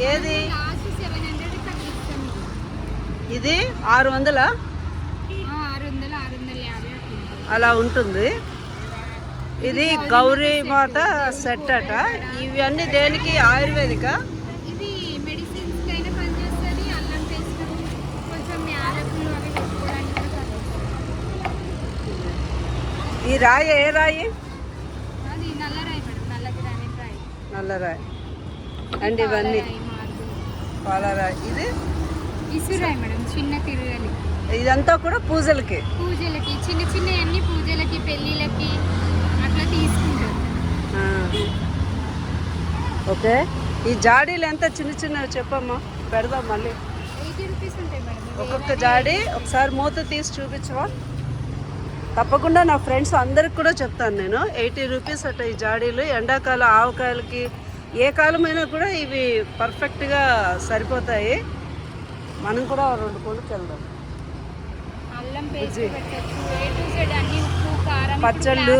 ఏది? ఇది ఆరు వందల. అలా ఉంటుంది. ఇది గౌరీ మాత సెట్ అట. ఇవన్నీ దేనికి? ఆయుర్వేదిక? ఈ రాయి ఏ రాయి? నల్లరాయి మేడం నల్ల గ్రానైట్ రాయి. నల్ల రాయి. అండ్ ఇవన్నీ. పాలరాయి, ఇది? ఇసురాయి మేడం చిన్న తిరగలి. ఇదంతా కూడా పూజలకి? పూజలకి చిన్న చిన్న అన్ని పూజలకి పెళ్ళిళ్ళకి అట్లా తీసుకుంటారు. ఓకే. ఈ జాడీలు ఎంత చిన్న చిన్నవి చెప్పమ్మా. పెడదాం మళ్ళీ. ఒక్కొక్క జాడీ ఒకసారి మూత తీసి చూపించవా? తప్పకుండా నా ఫ్రెండ్స్ అందరికి కూడా చెప్తాను నేను. ఎయిటీ రూపీస్ అట్ట ఈ జాడీలు. ఎండాకాలం ఆవకాయలకి ఏ కాలమైనా కూడా ఇవి పర్ఫెక్ట్గా సరిపోతాయి. మనం కూడా రెండు కొనుక్కి వెళ్దాం పచ్చళ్ళు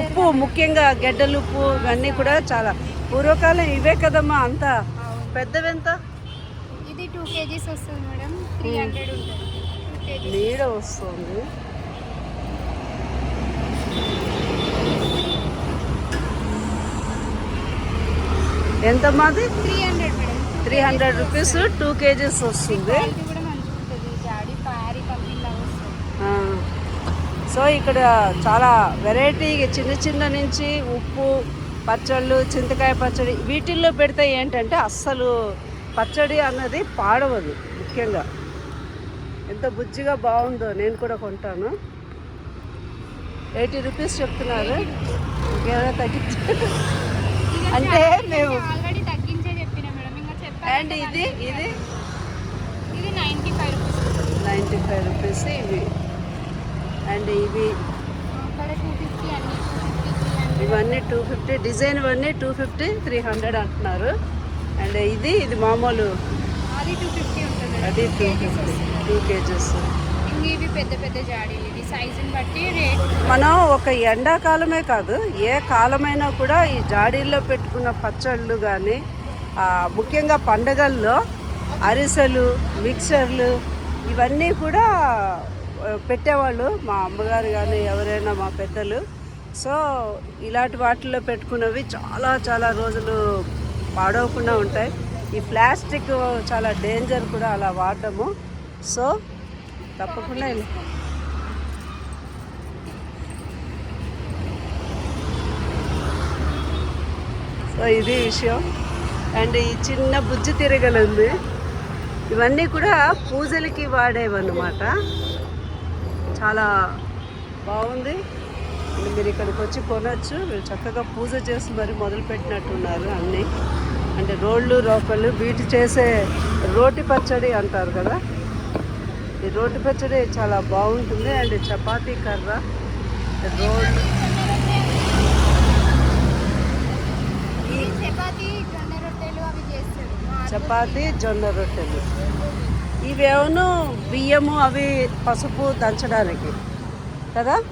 ఉప్పు ముఖ్యంగా గెడ్డలు ఉప్పు ఇవన్నీ కూడా చాలా. పూర్వకాలం ఇవే కదమ్మా అంతా. పెద్దవెంత ఇది టూ కేజీస్ వస్తుంది మేడం. త్రీ హండ్రెడ్ నీడ వస్తుంది. ఎంత మాది three hundred madam. Three hundred rupees two KGs వస్తుంది. సో ఇక్కడ చాలా వెరైటీ చిన్న చిన్న నుంచి ఉప్పు పచ్చళ్ళు చింతకాయ పచ్చడి వీటిల్లో పెడితే ఏంటంటే అస్సలు పచ్చడి అన్నది పాడవదు ముఖ్యంగా. ఎంత బుజ్జిగా బాగుందో నేను కూడా కొంటాను. ఎయిటీ రూపీస్ చెప్తున్నారు. ఇంకేమైనా తగ్గించు అంటే మేము ఆల్రెడీ తగ్గించే చెప్పిన మేడం. ఇంకా చెప్పాను అండ్ ఇది ఇది? ఇది ninety five rupees ninety five rupees ఇవి. అండ్ ఇవి ఇవన్నీ టూ ఫిఫ్టీ డిజైన్ ఇవన్నీ టూ ఫిఫ్టీ త్రీ హండ్రెడ్ అంటున్నారు. అండ్ ఇది ఇది మామూలు. అది టూ ఫిఫ్టీ ఉంటుంది. అది టూ ఫిఫ్టీ టూ కేజెస్ ఇవి పెద్ద పెద్ద జాడీలు. మనం ఒక ఎండాకాలమే కాదు ఏ కాలమైనా కూడా ఈ జాడీల్లో పెట్టుకున్న పచ్చళ్ళు కానీ ముఖ్యంగా పండగల్లో అరిసెలు మిక్చర్లు ఇవన్నీ కూడా పెట్టేవాళ్ళు మా అమ్మగారు కానీ ఎవరైనా మా పెద్దలు. సో ఇలాంటి వాటిల్లో పెట్టుకున్నవి చాలా చాలా రోజులు పాడవకుండా ఉంటాయి. ఈ ప్లాస్టిక్ చాలా డేంజర్ కూడా అలా వాడము సో తప్పకుండా సో ఇది విషయం. అండ్ ఈ చిన్న బుజ్జి తిరగలు ఉంది ఇవన్నీ కూడా పూజలకి వాడేవన్నమాట. చాలా బాగుంది. మీరు ఇక్కడికి వచ్చి కొనవచ్చు మీరు చక్కగా పూజ చేసి మరి మొదలు పెట్టినట్టున్నారు అన్నీ. అంటే రోళ్ళు రోకళ్ళు వీటి చేసే రోటి పచ్చడి అంటారు కదా. ఈ రోటి పచ్చడి చాలా బాగుంటుంది. అండ్ చపాతీ కర్ర రోళ్ళు ఈ చపాతి జొన్న రొట్టెలు అవి చేస్తారు చపాతి జొన్న రొట్టెలు. ఇవేమో బియ్యము అవి పసుపు దంచడానికి. కదా?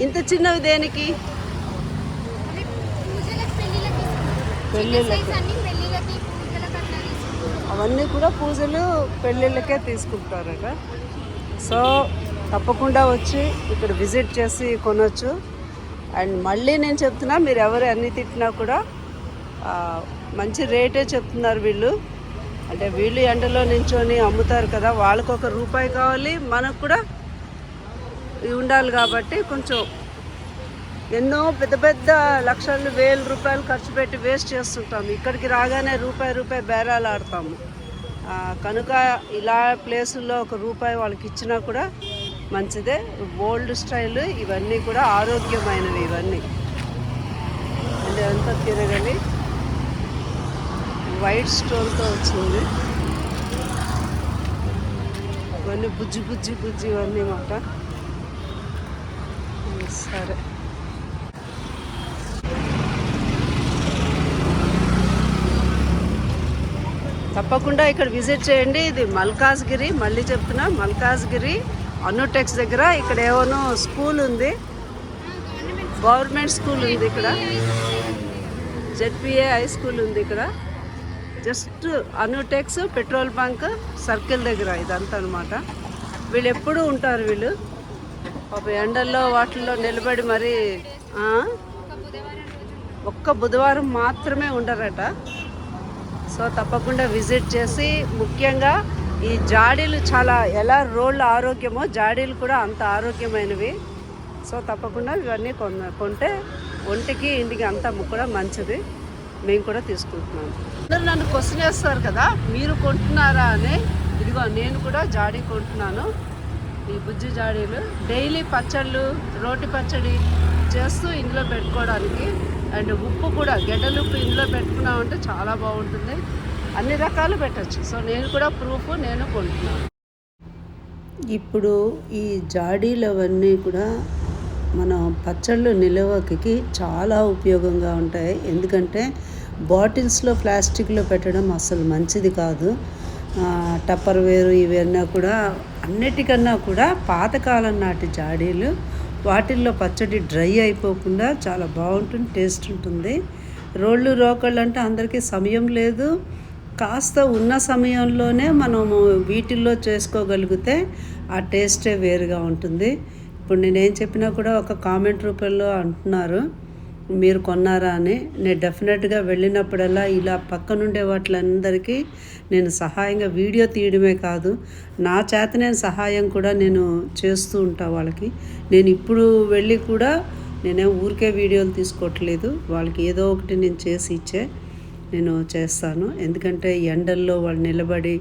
ఇంత చిన్నవి దేనికి? పెళ్ళిళ్ళకి. అవన్నీ కూడా పూజలు పెళ్ళిళ్ళకే తీసుకుంటారట. సో తప్పకుండా వచ్చి ఇక్కడ విజిట్ చేసి కొనవచ్చు అండ్ మళ్ళీ నేను చెప్తున్నా మీరు ఎవరు అన్ని తిట్టినా కూడా మంచి రేటే చెప్తున్నారు వీళ్ళు. అంటే వీళ్ళు ఎండలో నించొని అమ్ముతారు కదా వాళ్ళకు ఒక రూపాయి కావాలి మనకు కూడా ఉండాలి కాబట్టి కొంచెం ఎన్నో పెద్ద పెద్ద లక్షలు వేల రూపాయలు ఖర్చు పెట్టి వేస్ట్ చేస్తుంటాం. ఇక్కడికి రాగానే రూపాయి రూపాయి బేరాలు ఆడతాము. కనుక ఇలా ప్లేసుల్లో ఒక రూపాయి వాళ్ళకి ఇచ్చినా కూడా మంచిదే. ఓల్డ్ స్టైల్ ఇవన్నీ కూడా ఆరోగ్యమైనవి ఇవన్నీ. అంటే అంతా తిరగలి. వైట్ స్టోన్తో వచ్చింది. ఇవన్నీ బుజ్జి బుజ్జి బుజ్జి ఇవన్నీ మాట సరే. తప్పకుండా ఇక్కడ విజిట్ చేయండి. ఇది మల్కాజ్గిరి మళ్ళీ చెప్తున్నా మల్కాజ్గిరి అనుటెక్స్ దగ్గర ఇక్కడ ఏమోనో స్కూల్ ఉంది. గవర్నమెంట్ స్కూల్ ఉంది ఇక్కడ. జెడ్పిఏ హై స్కూల్ ఉంది ఇక్కడ. Just Anutex petrol bunk circle దగ్గర ఇదంతా అనమాట వీళ్ళు ఎప్పుడూ ఉంటారు వీళ్ళు. ఒక ఎండల్లో వాటిల్లో నిలబడి మరి ఒక్క బుధవారం మాత్రమే ఉండరట. సో తప్పకుండా విజిట్ చేసి ముఖ్యంగా ఈ జాడీలు చాలా ఎలా రోళ్ళు ఆరోగ్యమో జాడీలు కూడా అంత ఆరోగ్యమైనవి. సో తప్పకుండా ఇవన్నీ కొన్న కొంటే ఒంటికి ఇంటికి అంతా కూడా మంచిది. మేము కూడా తీసుకుంటున్నాం. అందరూ నన్ను క్వశ్చన్ చేస్తారు కదా మీరు కొంటున్నారా అని. ఇదిగో నేను కూడా జాడీ కొంటున్నాను. ఈ బుజ్జి జాడీలు. డైలీ పచ్చళ్ళు రోటి పచ్చడి చేస్తూ ఇందులో పెట్టుకోవడానికి. అండ్ ఉప్పు కూడా గడ్డలు ఉప్పు ఇందులో పెట్టుకున్నామంటే చాలా బాగుంటుంది. అన్ని రకాలు పెట్టచ్చు. సో నేను కూడా ప్రూఫ్ నేను కొంటున్నాను. ఇప్పుడు ఈ జాడీలు అవన్నీ కూడా మన పచ్చళ్ళు నిల్వకి చాలా ఉపయోగంగా ఉంటాయి. ఎందుకంటే బాటిల్స్లో ప్లాస్టిక్లో పెట్టడం అసలు మంచిది కాదు. టప్పర్ వేరు ఇవన్నా కూడా అన్నిటికన్నా కూడా పాతకాలం నాటి జాడీలు వాటిల్లో పచ్చడి డ్రై అయిపోకుండా చాలా బాగుంటుంది టేస్ట్ ఉంటుంది. రోళ్ళు రోకళ్ళు అంటే అందరికీ సమయం లేదు. కాస్త ఉన్న సమయంలోనే మనము వీటిల్లో చేసుకోగలిగితే ఆ టేస్టే వేరుగా ఉంటుంది. ఇప్పుడు నేనేం చెప్పినా కూడా ఒక కామెంట్ రూపంలో అంటున్నారు. మీరు కొన్నారా అని. నేను డెఫినెట్గా వెళ్ళినప్పుడల్లా ఇలా పక్కనుండే వాటిలందరికీ నేను సహాయంగా వీడియో తీయడమే కాదు నా చేత నేను సహాయం కూడా నేను చేస్తూ ఉంటా వాళ్ళకి. నేను ఇప్పుడు వెళ్ళి కూడా నేనేం ఊరికే వీడియోలు తీసుకోవట్లేదు. వాళ్ళకి ఏదో ఒకటి నేను చేసి ఇచ్చే నేను చేస్తాను. ఎందుకంటే ఎండల్లో వాళ్ళు నిలబడి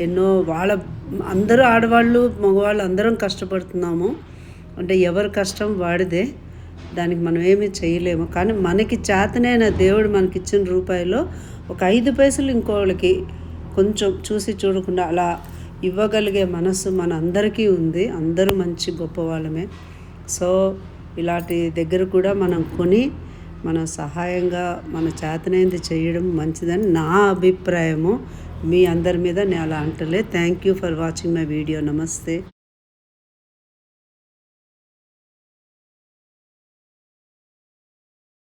ఎన్నో వాళ్ళ అందరూ ఆడవాళ్ళు మగవాళ్ళు అందరం కష్టపడుతున్నాము. అంటే ఎవరి కష్టం వాడిదే దానికి మనం ఏమీ చేయలేము. కానీ మనకి చేతనైన దేవుడు మనకి ఇచ్చిన రూపాయలో ఒక ఐదు పైసలు ఇంకోళ్ళకి కొంచెం చూసి చూడకుండా అలా ఇవ్వగలిగే మనసు మన అందరికీ ఉంది. అందరూ మంచి గొప్ప వాళ్ళమే సో ఇలాంటి దగ్గర కూడా మనం కొని మన సహాయంగా మన చేతనైంది చేయడం మంచిదని నా అభిప్రాయము. మీ అందరి మీద నేను అలా అంటలే. Thank you for watching my video namaste